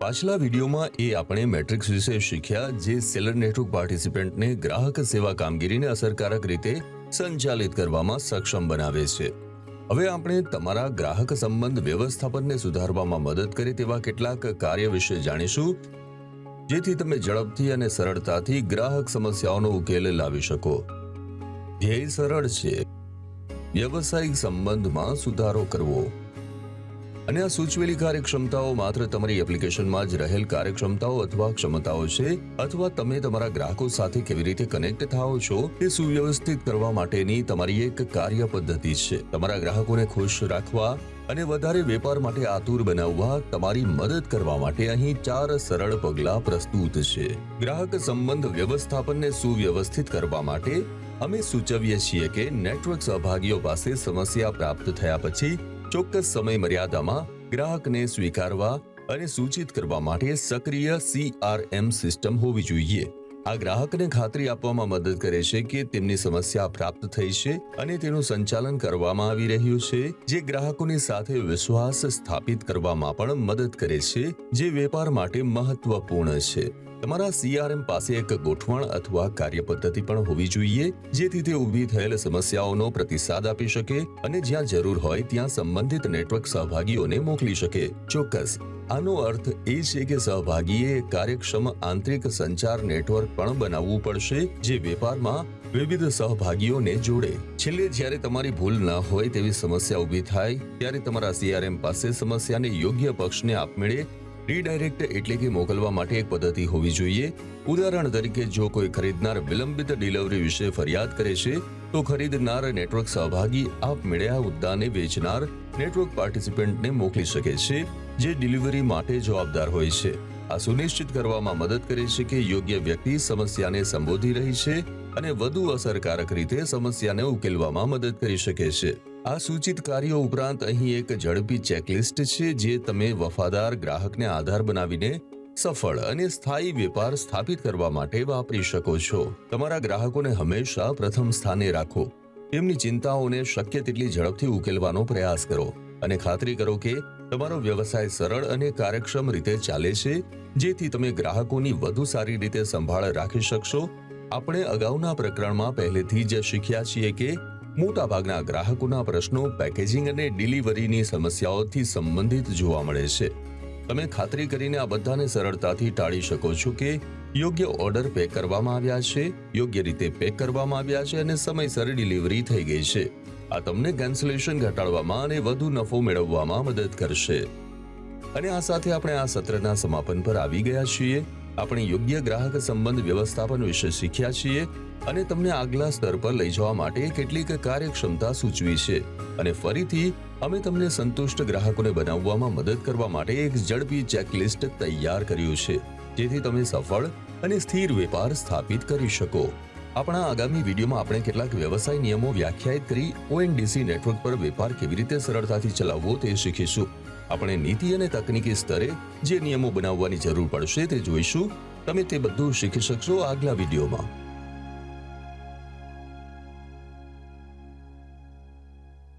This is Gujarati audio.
પાછલા વિડીયોમાં એ આપણે મેટ્રિક્સ વિશે શીખ્યા, જે સેલર નેટવર્ક પાર્ટિસિપન્ટને ગ્રાહક સેવા કામગીરીને અસરકારક રીતે સંચાલિત કરવામાં સક્ષમ બનાવે છે. હવે આપણે તમારા ગ્રાહક સંબંધ વ્યવસ્થાપનને સુધારવામાં મદદ કરે તેવા કેટલાક કાર્ય વિશે જાણીશું. જેથી તમે ઝડપથી અને સરળતાથી ગ્રાહક સમસ્યાઓનો ઉકેલ લાવી શકો. ધ્યેય સરળ છે. વ્યવસાયિક સંબંધમાં સુધારો કરવો. અને આ સૂચવેલી કાર્યક્ષમતાઓ માત્ર તમારી એપ્લિકેશનમાં જ રહેલ કાર્યક્ષમતાઓ અથવા ક્ષમતાઓ છે, અથવા તમે તમારા ગ્રાહકો સાથે કેવી રીતે કનેક્ટ થાઓ છો તે સુવ્યવસ્થિત કરવા માટેની તમારી એક કાર્ય પદ્ધતિ છે. તમારા ગ્રાહકોને ખુશ રાખવા અને વધારે વેપાર માટે આતુર બનાવવા તમારી મદદ કરવા માટે અહીં ચાર સરળ પગલાં પ્રસ્તુત છે. ગ્રાહક સંબંધ વ્યવસ્થાપનને સુવ્યવસ્થિત કરવા માટે અમે સૂચવીએ છીએ કે નેટવર્ક સહભાગીઓ પાસે સમસ્યા પ્રાપ્ત થયા પછી ચોક્કસ સમય મર્યાદામાં ગ્રાહકને સ્વીકારવા અને સૂચિત કરવા માટે સક્રિય સીઆરએમ સિસ્ટમ હોવી જોઈએ. આ ગ્રાહકને ખાતરી આપવામાં મદદ કરે છે કે તેમની સમસ્યા પ્રાપ્ત થઈ છે અને તેનું સંચાલન કરવામાં આવી રહ્યું છે, જે ગ્રાહકોની સાથે વિશ્વાસ સ્થાપિત કરવામાં પણ મદદ કરે છે, જે વેપાર માટે મહત્વપૂર્ણ છે. તમારા સીઆરએમ પાસે એક ગોઠવણ અથવા કાર્યપદ્ધતિ પણ હોવી જોઈએ, જેથી તે ઊભી થયેલ સમસ્યાઓનો પ્રતિસાદ આપી શકે અને જ્યાં જરૂર હોય ત્યાં સંબંધિત નેટવર્ક સહભાગીઓને મોકલી શકે. ચોક્કસ. આનો અર્થ એ છે કે સહભાગીએ કાર્યક્ષમ આંતરિક સંચાર નેટવર્ક પણ બનાવવું પડશે, જે વેપારમાં વિવિધ સહભાગીઓને જોડે. છેલ્લે જ્યારે તમારી ભૂલ ન હોય તેવી સમસ્યા ઊભી થાય, ત્યારે તમારા સીઆરએમ પાસે સમસ્યાને યોગ્ય પક્ષને આપમેળે રીડાયરેક્ટ એટલે કે મોકલવા માટે એક પદ્ધતિ હોવી જોઈએ. ઉદાહરણ તરીકે, જો કોઈ ખરીદનાર વિલંબિત ડિલિવરી વિશે ફરિયાદ કરે છે, તો ખરીદનાર નેટવર્ક સહભાગી આપમેળે આ મુદ્દાને વેચનાર નેટવર્ક પાર્ટિસિપન્ટને મોકલી શકે છે, જે ડિલિવરી માટે જવાબદાર હોય છે. આ સુનિશ્ચિત કરવામાં મદદ કરે છે કે યોગ્ય વ્યક્તિ સમસ્યાને સંબોધી રહી છે અને વધુ અસરકારક રીતે સમસ્યાને ઉકેલવામાં મદદ કરી શકે છે. આ સૂચિત કાર્યો ઉપરાંત અહીં એક ઝડપી ચેકલિસ્ટ છે જે તમે વફાદાર ગ્રાહકને આધાર બનાવીને સફળ અને સ્થાયી વેપાર સ્થાપિત કરવા માટે વાપરી શકો છો. તમારા ગ્રાહકોને હંમેશા પ્રથમ સ્થાને રાખો. તેમની ચિંતાઓને શક્ય તેટલી ઝડપથી ઉકેલવાનો પ્રયાસ કરો અને ખાતરી કરો કે તમારો વ્યવસાય સરળ અને કાર્યક્ષમ રીતે ચાલે છે, જેથી તમે ગ્રાહકોની વધુ સારી રીતે સંભાળ રાખી શકશો. આપણે અગાઉના પ્રકરણમાં પહેલેથી જ શીખ્યા છીએ કે મોટાભાગના ગ્રાહકોના પ્રશ્નો પેકેજિંગ અને ડિલિવરીની સમસ્યાઓથી સંબંધિત જોવા મળે છે. તમે ખાતરી કરીને આ બધાને સરળતાથી ટાળી શકો છો કે યોગ્ય ઓર્ડર પેક કરવામાં આવ્યા છે, યોગ્ય રીતે પેક કરવામાં આવ્યા છે અને સમયસર ડિલિવરી થઈ ગઈ છે. આ તમને કેન્સલેશન ઘટાડવામાં અને વધુ નફો મેળવવામાં મદદ કરશે. અને આ સાથે આપણે આ સત્રના સમાપન પર આવી ગયા છીએ. આપણે યોગ્ય ગ્રાહક સંબંધ વ્યવસ્થાપન વિશે શીખ્યા છીએ અને તમને આગલા સ્તર પર લઈ જવા માટે કેટલીક કાર્યક્ષમતા સૂચવી છે. અને ફરીથી, અમે તમને સંતુષ્ટ ગ્રાહકોને બનાવવામાં મદદ કરવા માટે એક ઝડપી ચેકલિસ્ટ તૈયાર કર્યું છે. જેથી તમે સફળ અને સ્થિર વેપાર સ્થાપિત કરી શકો. આપણા આગામી વિડીયોમાં આપણે કેટલાક વ્યવસાય નિયમો વ્યાખ્યાયિત કરી ઓએનડીસી નેટવર્ક પર વેપાર કેવી રીતે સરળતાથી ચલાવવો તે શીખીશું. આપણે નીતિ અને તકનીકી સ્તરે જે નિયમો બનાવવાની જરૂર પડશે તે જોઈશું. તમે તે બધું શીખી શકશો આગલા વિડીયોમાં.